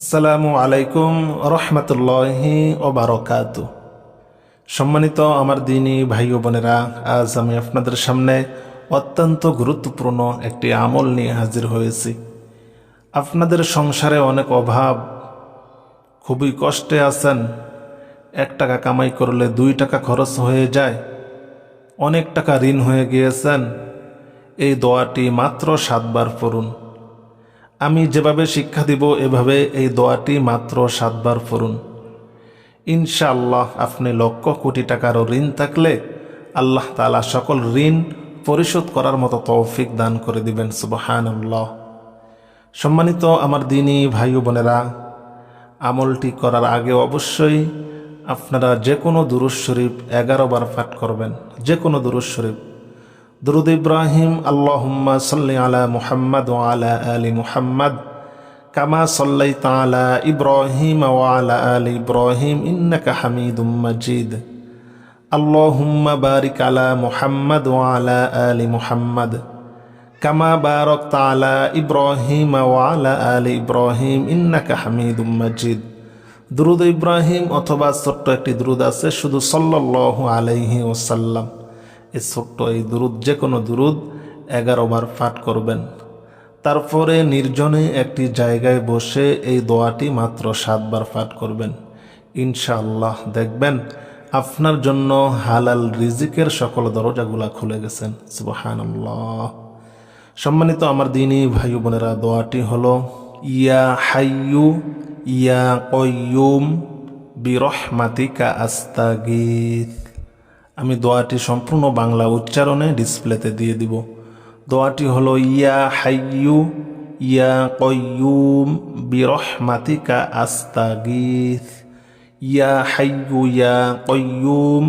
আসসালামু আলাইকুম রহমতুল্লাহি ওবারকাত। সম্মানিত আমার দিনী ভাই ও বোনেরা, আজ আমি আপনাদের সামনে অত্যন্ত গুরুত্বপূর্ণ একটি আমল নিয়ে হাজির হয়েছি। আপনাদের সংসারে অনেক অভাব, খুবই কষ্টে আছেন, এক টাকা কামাই করলে দুই টাকা খরচ হয়ে যায়, অনেক টাকা ঋণ হয়ে গিয়েছেন, এই দোয়াটি মাত্র সাতবার পড়ুন। আমি যেভাবে শিক্ষা দিব, এভাবে এই দোয়াটি মাত্র সাতবার পড়ুন। ইনশাআল্লাহ আপনি লক্ষ কোটি টাকারও ঋণ থাকলে আল্লাহ তালা সকল ঋণ পরিশোধ করার মতো তৌফিক দান করে দিবেন, সুবহানাল্লাহ। সম্মানিত আমার দিনী ভাই বোনেরা, আমলটি করার আগে অবশ্যই আপনারা যে কোনো দুরুজ শরীফ এগারো বার পাঠ করবেন যে কোনো দুরুজ শরীফ। দুরুদ ইব্রাহিম, আল্লাহুম্মা সাল্লি আলা মুহাম্মদ ওয়া আলা আলি মুহাম্মদ, কামা সাল্লাইতা আলা ইব্রাহিম ওয়া আলা আলি ইব্রাহিম, ইন্নাকা হামিদুম মাজিদ। আল্লাহুম্মা বারিক আলা মুহাম্মদ ওয়া আলা আলি মুহাম্মদ, কামা বারাকতা আলা ইব্রাহিম ওয়া আলা আলি ইব্রাহিম, ইন্নাকা হামিদুম মাজিদ। দুরুদ ইব্রাহিম অথবা ছোট্ট একটি দুরুদ আছে, শুধু সাল্লাল্লাহু আলাইহি ওসাল্লাম এই ছোট্ট এই দুরুদ যে কোনো দুরুদ এগারো বার পাঠ করবেন। তারপরে নির্জনে একটি জায়গায় বসে এই দোয়াটি মাত্র সাতবার পাঠ করবেন। ইনশাআল্লাহ দেখবেন আপনার জন্য হালাল রিজিকের সকল দরজাগুলা খুলে গেছেন। সুবহানাল্লাহ। সম্মানিত আমার দিনী ভাই বোনেরা, দোয়াটি হলো, ইয়া হাইয়ু ইয়া কয়ুম বিরহমাতিকা আস্তাগীথ আমি দোয়াটি সম্পূর্ণ বাংলা উচ্চারণে ডিসপ্লেতে দিয়ে দিব। দোয়াটি হলো, ইয়া হাইয়ু ইয়া কয়ুম বিরহমাতিকা আস্তাগীথ ইয়া হাইয়ু ইয়া কয়ুম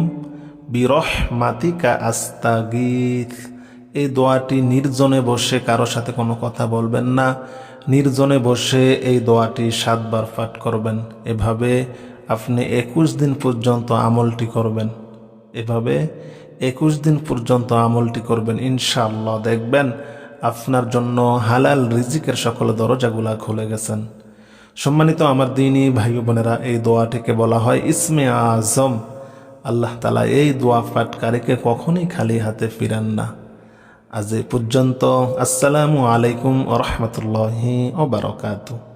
বিরহমাতিকা আস্তাগীথ এই দোয়াটি নির্জনে বসে কারও সাথে কোনো কথা বলবেন না। নির্জনে বসে এই দোয়াটি সাতবার পাঠ করবেন। এভাবে আপনি একুশ দিন পর্যন্ত আমলটি করবেন। এভাবে একুশ দিন পর্যন্ত আমলটি করবেন, ইনশাআল্লাহ। দেখবেন আপনার জন্য হালাল রিজিকের সকল দরজাগুলা খুলে গেছেন। সম্মানিত আমার দিনী ভাই বোনেরা, এই দোয়াটিকে বলা হয় ইসমে আজম। আল্লাহ তালা এই দোয়া পাঠকারীকে কখনই খালি হাতে ফিরান না। আজ এ পর্যন্ত, আসসালামু আলাইকুম ও রহমতুল্লাহি ও বারকাতু